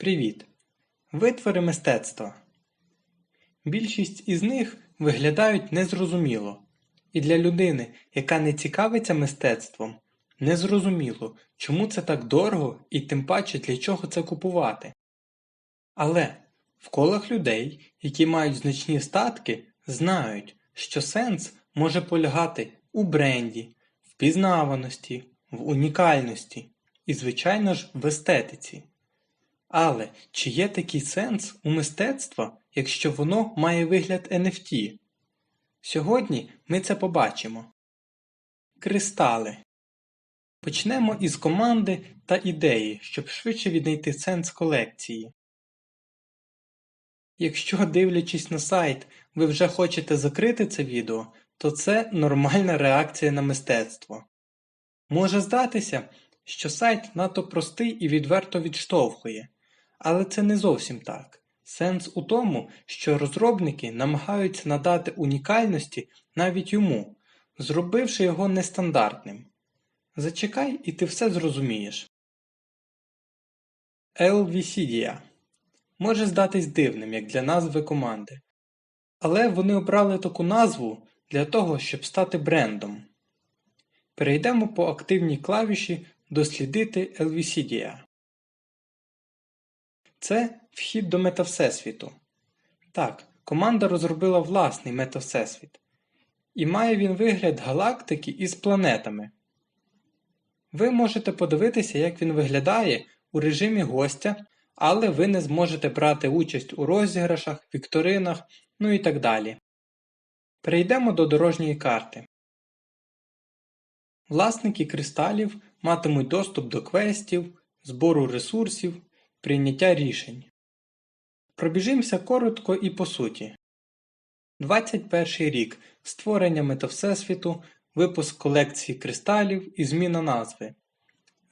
Привіт! Витвори мистецтва. Більшість із них виглядають незрозуміло. І для людини, яка не цікавиться мистецтвом, незрозуміло, чому це так дорого і тим паче для чого це купувати. Але в колах людей, які мають значні статки, знають, що сенс може полягати у бренді, впізнаваності, в унікальності і, звичайно ж, в естетиці. Але чи є такий сенс у мистецтва, якщо воно має вигляд NFT? Сьогодні ми це побачимо. Кристали. Почнемо із команди та ідеї, щоб швидше віднайти сенс колекції. Якщо, дивлячись на сайт, ви вже хочете закрити це відео, то це нормальна реакція на мистецтво. Може здатися, що сайт надто простий і відверто відштовхує, але це не зовсім так. Сенс у тому, що розробники намагаються надати унікальності навіть йому, зробивши його нестандартним. Зачекай і ти все зрозумієш. Elvisidia може здатись дивним, як для назви команди. Але вони обрали таку назву для того, щоб стати брендом. Перейдемо по активній клавіші Дослідити Elvisidia. Це вхід до метавсесвіту. Так, команда розробила власний метавсесвіт. І має він вигляд галактики із планетами. Ви можете подивитися, як він виглядає у режимі гостя, але ви не зможете брати участь у розіграшах, вікторинах, ну і так далі. Перейдемо до дорожньої карти. Власники кристалів матимуть доступ до квестів, збору ресурсів, прийняття рішень. Пробіжимося коротко і по суті. 21 рік створення метавсесвіту, випуск колекції кристалів і зміна назви.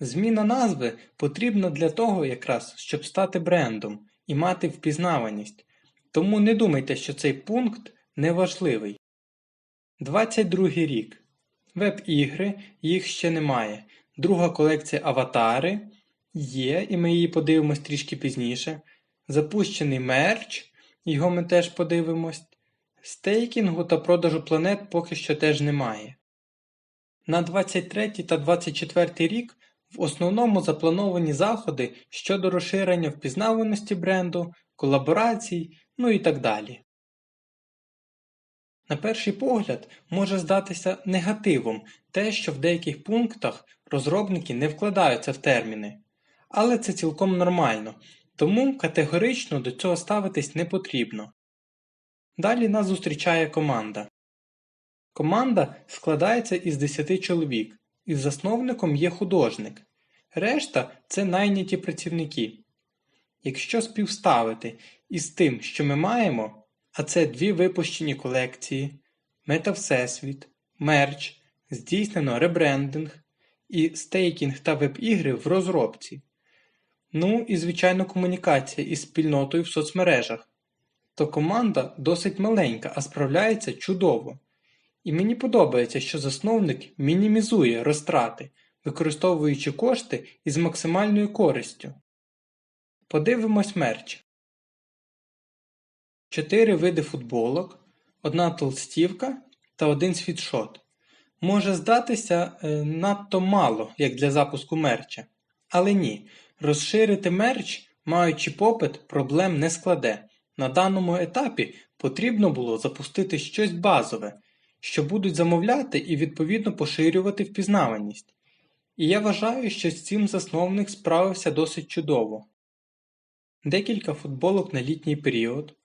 Зміна назви потрібна для того якраз, щоб стати брендом і мати впізнаваність. Тому не думайте, що цей пункт неважливий. 22 рік. Веб-ігри, їх ще немає. Друга колекція аватари є, і ми її подивимось трішки пізніше. Запущений мерч, його ми теж подивимось. Стейкінгу та продажу планет поки що теж немає. На 23 та 24 рік в основному заплановані заходи щодо розширення впізнаваності бренду, колаборацій, ну і так далі. На перший погляд може здатися негативом те, що в деяких пунктах розробники не вкладаються в терміни. Але це цілком нормально, тому категорично до цього ставитись не потрібно. Далі нас зустрічає команда. Команда складається із 10 чоловік, і засновником є художник. Решта це найняті працівники. Якщо співставити із тим, що ми маємо, а це дві випущені колекції, метавсесвіт, мерч, здійснено ребрендинг і стейкінг та веб-ігри в розробці. Ну і, звичайно, комунікація із спільнотою в соцмережах. То команда досить маленька, а справляється чудово. І мені подобається, що засновник мінімізує розтрати, використовуючи кошти із максимальною користю. Подивимось мерч. Чотири види футболок, одна толстівка та один світшот. Може здатися е, надто мало, як для запуску мерча. Але ні, розширити мерч, маючи попит, проблем не складе. На даному етапі потрібно було запустити щось базове, що будуть замовляти і відповідно поширювати впізнаваність. І я вважаю, що з цим засновник справився досить чудово. Декілька футболок на літній період,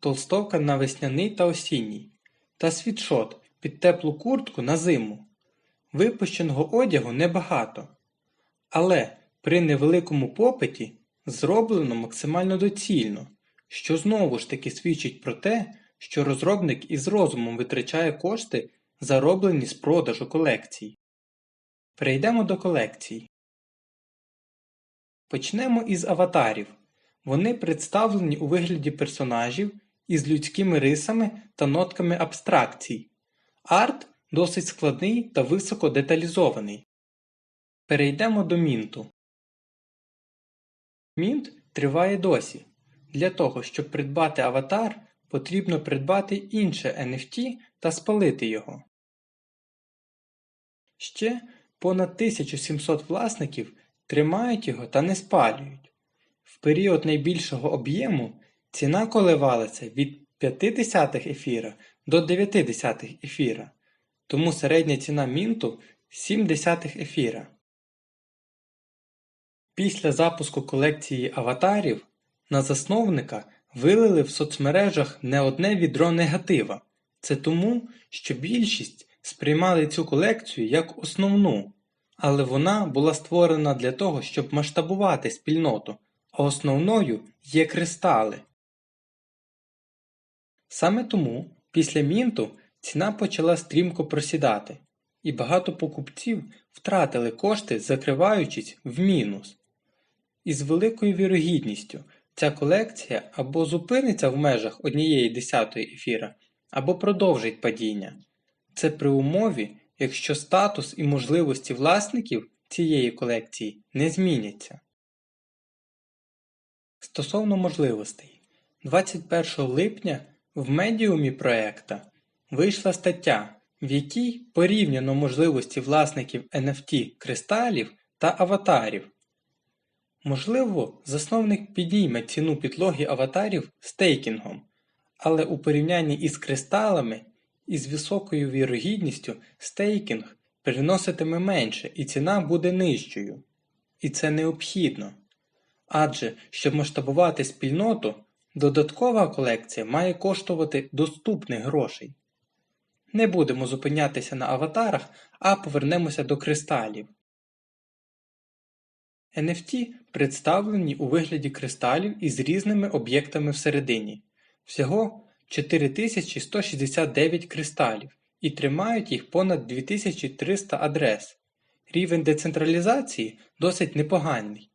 толстовка на весняний та осінній, та світшот під теплу куртку на зиму. Випущеного одягу небагато, але при невеликому попиті зроблено максимально доцільно, що знову ж таки свідчить про те, що розробник із розумом витрачає кошти, зароблені з продажу колекцій. Перейдемо до колекцій. Почнемо із аватарів. Вони представлені у вигляді персонажів із людськими рисами та нотками абстракцій. Арт досить складний та високо деталізований. Перейдемо до мінту. Мінт триває досі. Для того, щоб придбати аватар, потрібно придбати інше NFT та спалити його. Ще понад 1700 власників тримають його та не спалюють. В період найбільшого об'єму ціна коливалася від 0,5 ефіра до 0,9 ефіра, тому середня ціна мінту 0,7 ефіра. Після запуску колекції аватарів на засновника вилили в соцмережах не одне відро негатива. Це тому, що більшість сприймали цю колекцію як основну, але вона була створена для того, щоб масштабувати спільноту, а основною є кристали. Саме тому після мінту ціна почала стрімко просідати, і багато покупців втратили кошти, закриваючись в мінус. Із великою вірогідністю ця колекція або зупиниться в межах однієї десятої ефіра, або продовжить падіння. Це при умові, якщо статус і можливості власників цієї колекції не зміняться. Стосовно можливостей, 21 липня в медіумі проекта вийшла стаття, в якій порівняно можливості власників NFT кристалів та аватарів. Можливо, засновник підійме ціну підлоги аватарів стейкінгом, але у порівнянні із кристалами із високою вірогідністю стейкінг приноситиме менше і ціна буде нижчою. І це необхідно. Адже, щоб масштабувати спільноту, додаткова колекція має коштувати доступних грошей. Не будемо зупинятися на аватарах, а повернемося до кристалів. NFT представлені у вигляді кристалів із різними об'єктами всередині. Всього 4169 кристалів і тримають їх понад 2300 адрес. Рівень децентралізації досить непоганий.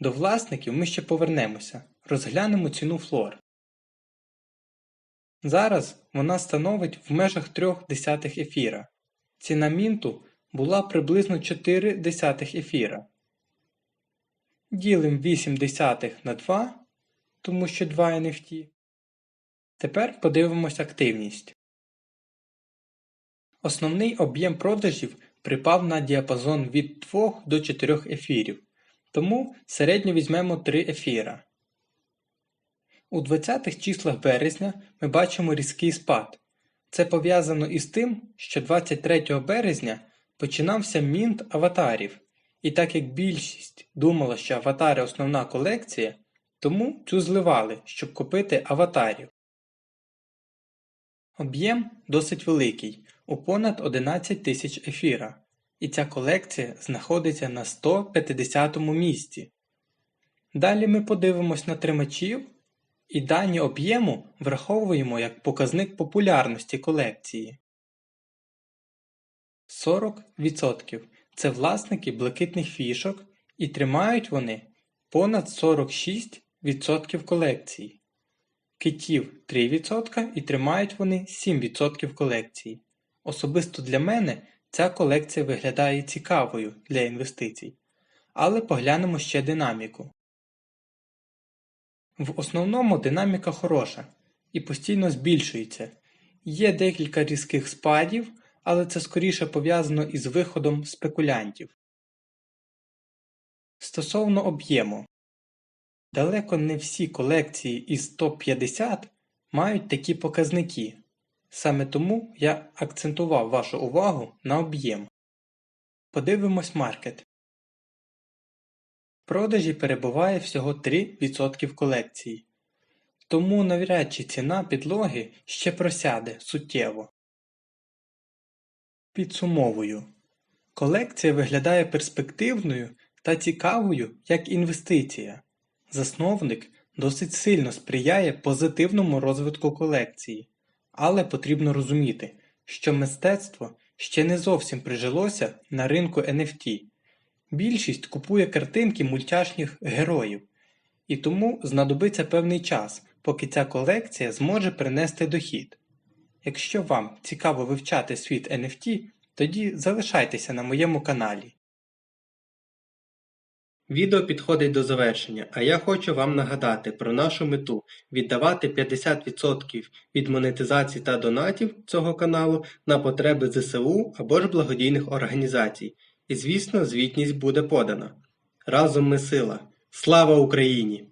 До власників ми ще повернемося, розглянемо ціну флор. Зараз вона становить в межах 3 десятих ефіра. Ціна мінту була приблизно 4 десятих ефіра. Ділим 8 десятих на 2, тому що 2 NFT. Тепер подивимось активність. Основний об'єм продажів припав на діапазон від 2 до 4 ефірів, тому середньо візьмемо 3 ефіра. У 20-х числах березня ми бачимо різкий спад. Це пов'язано із тим, що 23 березня починався мінт аватарів, і так як більшість думала, що аватари основна колекція, тому цю зливали, щоб купити аватарів. Об'єм досить великий у понад 11 тисяч ефіра, і ця колекція знаходиться на 150 місці. Далі ми подивимось на тримачів і дані об'єму враховуємо як показник популярності колекції. 40% це власники блакитних фішок і тримають вони понад 46% колекції китів 3% і тримають вони 7% колекції. Особисто для мене ця колекція виглядає цікавою для інвестицій. Але поглянемо ще динаміку. В основному динаміка хороша і постійно збільшується. Є декілька різких спадів, але це скоріше пов'язано із виходом спекулянтів. Стосовно об'єму, Далеко не всі колекції із топ-50 мають такі показники. Саме тому я акцентував вашу увагу на об'єм. Подивимось маркет. В продажі перебуває всього 3% колекції. Тому навряд чи ціна підлоги ще просяде суттєво. Підсумовую. Колекція виглядає перспективною та цікавою як інвестиція. Засновник досить сильно сприяє позитивному розвитку колекції, але потрібно розуміти, що мистецтво ще не зовсім прижилося на ринку NFT. Більшість купує картинки мультяшніх героїв, і тому знадобиться певний час, поки ця колекція зможе принести дохід. Якщо вам цікаво вивчати світ NFT, тоді залишайтеся на моєму каналі. Відео підходить до завершення, а я хочу вам нагадати про нашу мету – віддавати 50% від монетизації та донатів цього каналу на потреби ЗСУ або ж благодійних організацій. І звісно, звітність буде подана. Разом ми сила! Слава Україні!